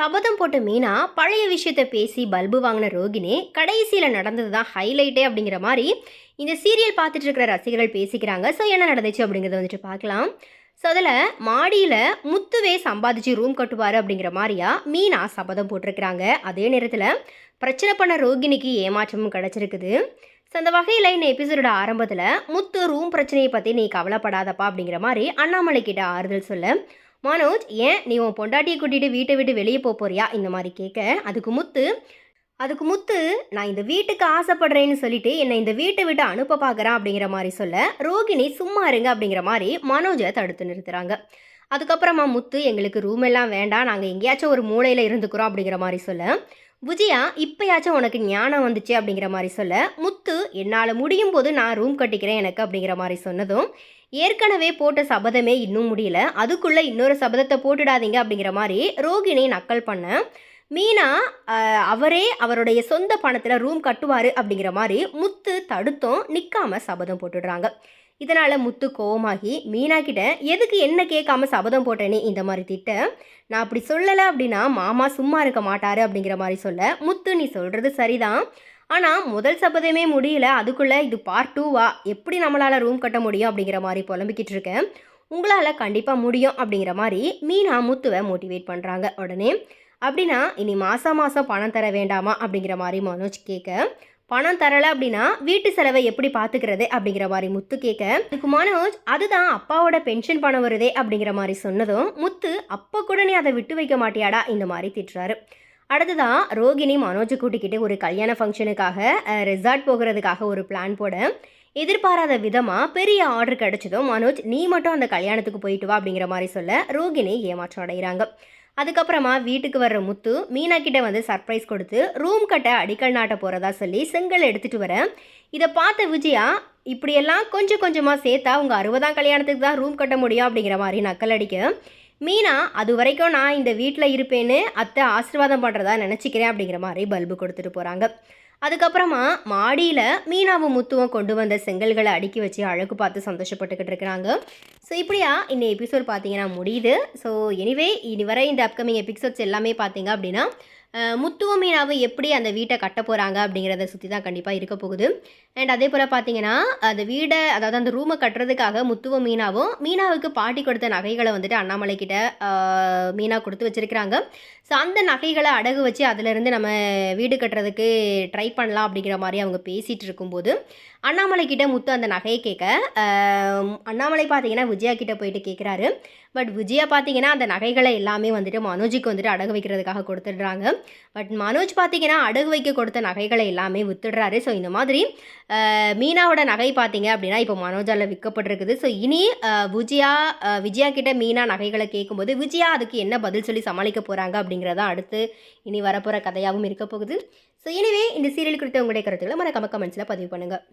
சபதம் போட்ட மீனா பழைய விஷயத்த பேசி பல்பு வாங்கின ரோகிணி கடைசியில் நடந்தது தான் ஹைலைட்டே அப்படிங்கிற மாதிரி இந்த சீரியல் பார்த்துட்டு இருக்கிற ரசிகர்கள் பேசிக்கிறாங்க. ஸோ என்ன நடந்துச்சு அப்படிங்கிறத வந்துட்டு பார்க்கலாம். ஸோ அதில் மாடியில் முத்துவே சம்பாதிச்சு ரூம் கட்டுவார் அப்படிங்கிற மாதிரியா மீனா சபதம் போட்டிருக்கிறாங்க. அதே நேரத்தில் பிரச்சனை பண்ண ரோகிணிக்கு ஏமாற்றமும் கிடச்சிருக்குது. ஸோ அந்த வகையில் இந்த எபிசோடோட ஆரம்பத்தில் முத்து ரூம் பிரச்சனையை பற்றி நீ கவலைப்படாதப்பா அப்படிங்கிற மாதிரி அண்ணாமலை கிட்ட ஆறுதல் சொல்ல மனோஜ் ஏன் நீ உன் பொண்டாட்டியை கூட்டிகிட்டு வீட்டை விட்டு வெளியே போக போறியா? இந்த மாதிரி கேட்க அதுக்கு முத்து அதுக்கு முத்து நான் இந்த வீட்டுக்கு ஆசைப்படுறேன்னு சொல்லிட்டு என்னை இந்த வீட்டை விட்டு அனுப்ப பார்க்குறேன் அப்படிங்கிற மாதிரி சொல்ல ரோகிணி சும்மா இருங்க அப்படிங்கிற மாதிரி மனோஜை தடுத்து நிறுத்துறாங்க. அதுக்கப்புறமா முத்து எங்களுக்கு ரூம் எல்லாம் வேண்டாம் நாங்கள் எங்கேயாச்சும் ஒரு மூலையில் இருந்துக்கிறோம் அப்படிங்கிற மாதிரி சொல்ல விஜயா இப்போயாச்சும் உனக்கு ஞானம் வந்துச்சு அப்படிங்கிற மாதிரி சொல்ல முத்து என்னால் முடியும் போது நான் ரூம் கட்டிக்கிறேன் எனக்கு அப்படிங்கிற மாதிரி சொன்னதும் ஏற்கனவே போட்ட சபதமே இன்னும் முடியல அதுக்குள்ளே இன்னொரு சபதத்தை போட்டுடாதீங்க அப்படிங்கிற மாதிரி ரோகிணி நக்கல் பண்ண மீனா அவரே அவருடைய சொந்த பணத்தில் ரூம் கட்டுவார் அப்படிங்கிற மாதிரி முத்து தடுத்தும் நிற்காம சபதம் போட்டுடுறாங்க. இதனால் முத்து கோவமாகி மீனாக்கிட்ட எதுக்கு என்ன கேட்காம சபதம் போட்டேனே இந்த மாதிரி திட்ட. நான் அப்படி சொல்லலை அப்படின்னா மாமா சும்மா இருக்க மாட்டாரு அப்படிங்கிற மாதிரி சொல்ல. முத்து நீ சொல்கிறது சரிதான். ஆனால் முதல் சபதமே முடியல. அதுக்குள்ளே இது பார்ட் டூவா எப்படி நம்மளால் ரூம் கட்ட முடியும்? அப்படிங்கிற மாதிரி புலம்பிக்கிட்டு இருக்கேன். உங்களால் கண்டிப்பாக முடியும் அப்படிங்கிற மாதிரி மீனா முத்துவை மோட்டிவேட் பண்ணுறாங்க உடனே. அப்படின்னா இனி மாதம் மாதம் பணம் தர வேண்டாமா? அப்படிங்கிற மாதிரி மனோஜ் கேட்க. பணம் தரலை அப்படின்னா வீட்டு செலவை எப்படி பார்த்துக்கிறது அப்படிங்கிற மாதிரி முத்து கேட்க அதுக்கு மனோஜ் அதுதான் அப்பாவோட பென்ஷன் பணம் வருதே அப்படிங்கிற மாதிரி சொன்னதும் முத்து அப்போ கூட நீ அதை விட்டு வைக்க மாட்டியாடா இந்த மாதிரி திட்டுறாரு. அடுத்ததான் ரோகிணி மனோஜை கூட்டிக்கிட்டு ஒரு கல்யாண ஃபங்க்ஷனுக்காக ரெசார்ட் போகிறதுக்காக ஒரு பிளான் போட. எதிர்பாராத விதமாக பெரிய ஆர்டர் கிடைச்சதும் மனோஜ் நீ மட்டும் அந்த கல்யாணத்துக்கு போயிட்டு வா அப்படிங்கிற மாதிரி சொல்ல ரோகிணி ஏமாற்றம் அடைகிறாங்க அதுக்கப்புறமா வீட்டுக்கு வர்ற முத்து மீனா கிட்ட வந்து சர்ப்ரைஸ் கொடுத்து ரூம் கட்ட அடிக்கல் நாட்ட போகிறதா சொல்லி செங்கல் எடுத்துகிட்டு வர. இதை பார்த்த விஜயா இப்படியெல்லாம் கொஞ்சம் கொஞ்சமாக சேர்த்தா உங்கள் அறுபதாம் கல்யாணத்துக்கு தான் ரூம் கட்ட முடியும் அப்படிங்கிற மாதிரி நக்கல் அடிக்க. மீனா அது வரைக்கும் நான் இந்த வீட்டில் இருப்பேன்னு அத்தை ஆசீர்வாதம் பண்ணுறதா நினச்சிக்கிறேன் அப்படிங்கிற மாதிரி பல்பு கொடுத்துட்டு போகிறாங்க அதுக்கப்புறமா மாடியில் மீனாவும் முத்துவும் கொண்டு வந்த செங்கல்களை அடுக்கி வச்சு அழகு பார்த்து சந்தோஷப்பட்டுக்கிட்டு இருக்கிறாங்க. ஸோ இப்படியா இந்த எபிசோட் பார்த்தீங்கன்னா முடியுது. ஸோ எனிவே இனி வரை இந்த அப்கமிங் எபிசோட்ஸ் எல்லாமே பார்த்தீங்க அப்படின்னா முத்துவ மீனாவை எப்படி அந்த வீட்டை கட்ட போகிறாங்க அப்படிங்கிறத சுற்றி தான் கண்டிப்பாக இருக்க போகுது. அண்ட் அதே போல் பார்த்தீங்கன்னா அந்த வீடை அதாவது அந்த ரூமை கட்டுறதுக்காக முத்துவ மீனாவும் மீனாவுக்கு பாட்டி கொடுத்த நகைகளை வந்துட்டு அண்ணாமலை கிட்ட மீனா கொடுத்து வச்சுருக்கிறாங்க. ஸோ அந்த நகைகளை அடகு வச்சு அதிலிருந்து நம்ம வீடு கட்டுறதுக்கு ட்ரை பண்ணலாம் அப்படிங்கிற மாதிரி அவங்க பேசிகிட்டு இருக்கும்போது அண்ணாமலை கிட்ட முத்து அந்த நகையை கேட்க அண்ணாமலை பார்த்தீங்கன்னா விஜயா கிட்ட போயிட்டு கேட்குறாரு பட் விஜயா பார்த்தீங்கன்னா அந்த நகைகளை எல்லாமே வந்துட்டு மனோஜுக்கு வந்துட்டு அடகு வைக்கிறதுக்காக கொடுத்துடுறாங்க. பட் மனோஜ் பார்த்தீங்கன்னா அடகு வைக்க கொடுத்த நகைகளை எல்லாமே வித்துடுறாரு. ஸோ இந்த மாதிரி மீனாவோட நகை பார்த்தீங்க அப்படின்னா இப்போ மனோஜால் விற்கப்பட்டிருக்குது. ஸோ இனி விஜயா விஜயா கிட்ட மீனா நகைகளை கேட்கும்போது விஜயா அதுக்கு என்ன பதில் சொல்லி சமாளிக்க போகிறாங்க அப்படிங்கிறதா அடுத்து இனி வரப்போகிற கதையாகவும் இருக்க போகுது. ஸோ எனவே இந்த சீரியல் குறித்த உங்களுடைய கருத்துக்களை மறக்காம கமெண்ட்ஸில் பதிவு பண்ணுங்கள்